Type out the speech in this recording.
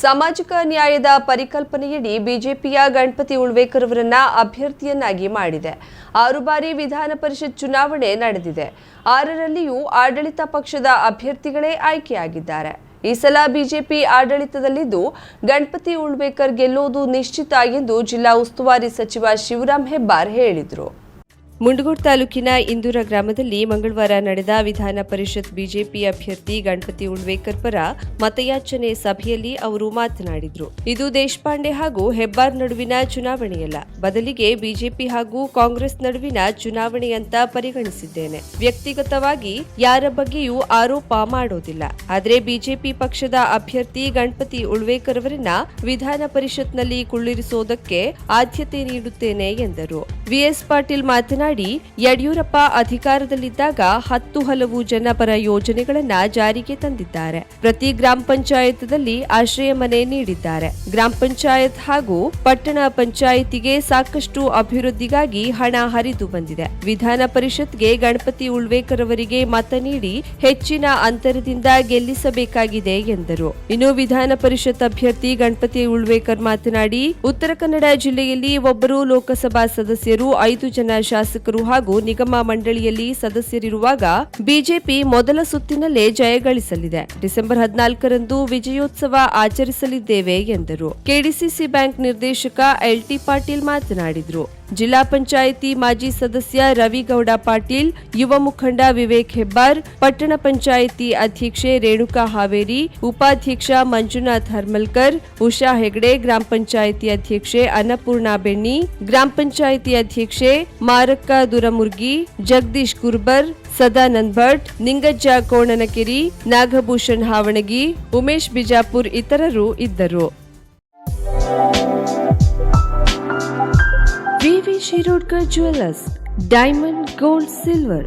ಸಾಮಾಜಿಕ ನ್ಯಾಯದ ಪರಿಕಲ್ಪನೆಯಡಿ ಬಿಜೆಪಿಯ ಗಣಪತಿ ಉಳ್ವೇಕರ್ ಅವರನ್ನ ಅಭ್ಯರ್ಥಿಯನ್ನಾಗಿ ಮಾಡಿದೆ. ಆರು ಬಾರಿ ವಿಧಾನ ಪರಿಷತ್ ಚುನಾವಣೆ ನಡೆದಿದೆ. ಆರರಲ್ಲಿಯೂ ಆಡಳಿತ ಪಕ್ಷದ ಅಭ್ಯರ್ಥಿಗಳೇ ಆಯ್ಕೆಯಾಗಿದ್ದಾರೆ. ಈ ಸಲ ಬಿಜೆಪಿ ಆಡಳಿತದಲ್ಲಿದ್ದು ಗಣಪತಿ ಉಳ್ವೇಕರ್ ಗೆಲ್ಲುವುದು ನಿಶ್ಚಿತ ಎಂದು ಜಿಲ್ಲಾ ಉಸ್ತುವಾರಿ ಸಚಿವ ಶಿವರಾಂ ಹೆಬ್ಬಾರ್ ಹೇಳಿದರು. ಮುಂಡಗೋಡ್ ತಾಲೂಕಿನ ಇಂದೂರ ಗ್ರಾಮದಲ್ಲಿ ಮಂಗಳವಾರ ನಡೆದ ವಿಧಾನ ಪರಿಷತ್ ಬಿಜೆಪಿ ಅಭ್ಯರ್ಥಿ ಗಣಪತಿ ಉಳ್ವೇಕರ್ ಪರ ಮತಯಾಚನೆ ಸಭೆಯಲ್ಲಿ ಅವರು ಮಾತನಾಡಿದರು. ಇದು ದೇಶಪಾಂಡೆ ಹಾಗೂ ಹೆಬ್ಬಾರ್ ನಡುವಿನ ಚುನಾವಣೆಯಲ್ಲ. ಬದಲಿಗೆ ಬಿಜೆಪಿ ಹಾಗೂ ಕಾಂಗ್ರೆಸ್ ನಡುವಿನ ಚುನಾವಣೆ ಅಂತ ಪರಿಗಣಿಸಿದ್ದೇನೆ. ವ್ಯಕ್ತಿಗತವಾಗಿ ಯಾರ ಬಗ್ಗೆಯೂ ಆರೋಪ ಮಾಡೋದಿಲ್ಲ. ಆದರೆ ಬಿಜೆಪಿ ಪಕ್ಷದ ಅಭ್ಯರ್ಥಿ ಗಣಪತಿ ಉಳ್ವೇಕರ್ ಅವರನ್ನ ವಿಧಾನ ಪರಿಷತ್ನಲ್ಲಿ ಕುಳ್ಳಿರಿಸುವುದಕ್ಕೆ ಆದ್ಯತೆ ನೀಡುತ್ತೇನೆ ಎಂದರು. ವಿಎಸ್ ಪಾಟೀಲ್ ಮಾತನಾಡಿ ಯಡಿಯೂರಪ್ಪ ಅಧಿಕಾರದಲ್ಲಿದ್ದಾಗ ಹತ್ತು ಹಲವು ಜನಪರ ಯೋಜನೆಗಳನ್ನ ಜಾರಿಗೆ ತಂದಿದ್ದಾರೆ. ಪ್ರತಿ ಗ್ರಾಮ ಪಂಚಾಯತ್ದಲ್ಲಿ ಆಶ್ರಯ ಮನೆ ನೀಡಿದ್ದಾರೆ. ಗ್ರಾಮ ಪಂಚಾಯತ್ ಹಾಗೂ ಪಟ್ಟಣ ಪಂಚಾಯಿತಿಗೆ ಸಾಕಷ್ಟು ಅಭಿವೃದ್ಧಿಗಾಗಿ ಹಣ ಹರಿದು ಬಂದಿದೆ. ವಿಧಾನ ಪರಿಷತ್ಗೆ ಗಣಪತಿ ಉಳ್ವೇಕರ್ ಅವರಿಗೆ ಮತ ನೀಡಿ ಹೆಚ್ಚಿನ ಅಂತರದಿಂದ ಗೆಲ್ಲಿಸಬೇಕಾಗಿದೆ ಎಂದರು. ಇನ್ನು ವಿಧಾನ ಪರಿಷತ್ ಅಭ್ಯರ್ಥಿ ಗಣಪತಿ ಉಳ್ವೇಕರ್ ಮಾತನಾಡಿ, ಉತ್ತರ ಕನ್ನಡ ಜಿಲ್ಲೆಯಲ್ಲಿ ಒಬ್ಬರು ಲೋಕಸಭಾ ಸದಸ್ಯರು ಐದು ಜನ ಶಾಸಕರು ಹಾಗೂ ನಿಗಮ ಮಂಡಳಿಯಲ್ಲಿ ಸದಸ್ಯರಿರುವಾಗ ಬಿಜೆಪಿ ಮೊದಲ ಸುತ್ತಿನಲ್ಲೇ ಜಯಗಳಿಸಲಿದೆ ಡಿಸೆಂಬರ್ ಹದಿನಾಲ್ಕರಂದು ವಿಜಯೋತ್ಸವ ಆಚರಿಸಲಿದ್ದೇವೆ ಎಂದರು. ಕೆಡಿಸಿಸಿ ಬ್ಯಾಂಕ್ ನಿರ್ದೇಶಕ ಎಲ್ಟಿ ಪಾಟೀಲ್ ಮಾತನಾಡಿದರು. ಜಿಲ್ಲಾ ಪಂಚಾಯಿತಿ ಮಾಜಿ ಸದಸ್ಯ ರವಿಗೌಡ ಪಾಟೀಲ್, ಯುವ ಮುಖಂಡ ವಿವೇಕ್ ಹೆಬ್ಬಾರ್, ಪಟ್ಟಣ ಪಂಚಾಯಿತಿ ಅಧ್ಯಕ್ಷೆ ರೇಣುಕಾ ಹಾವೇರಿ, ಉಪಾಧ್ಯಕ್ಷ ಮಂಜುನಾಥ್ ಹರ್ಮಲ್ಕರ್, ಉಷಾ ಹೆಗಡೆ, ಗ್ರಾಮ ಪಂಚಾಯಿತಿ ಅಧ್ಯಕ್ಷೆ ಅನ್ನಪೂರ್ಣ ಬೆಣ್ಣಿ, ಗ್ರಾಮ ಪಂಚಾಯಿತಿ ಅಧ್ಯಕ್ಷೆ ಮಾರಕ್ಕ ದುರಮುರ್ಗಿ, ಜಗದೀಶ್ ಕುರ್ಬರ್ ಸದಾನಂದ್ ಭಟ್, ನಿಂಗಜ್ಜ ಕೋಣನಕೆರಿ, ನಾಗಭೂಷಣ್ ಹಾವಣಗಿ, ಉಮೇಶ್ ಬಿಜಾಪುರ್ ಇತರರು ಇದ್ದರು. V V Shirodkar jewellers diamond gold silver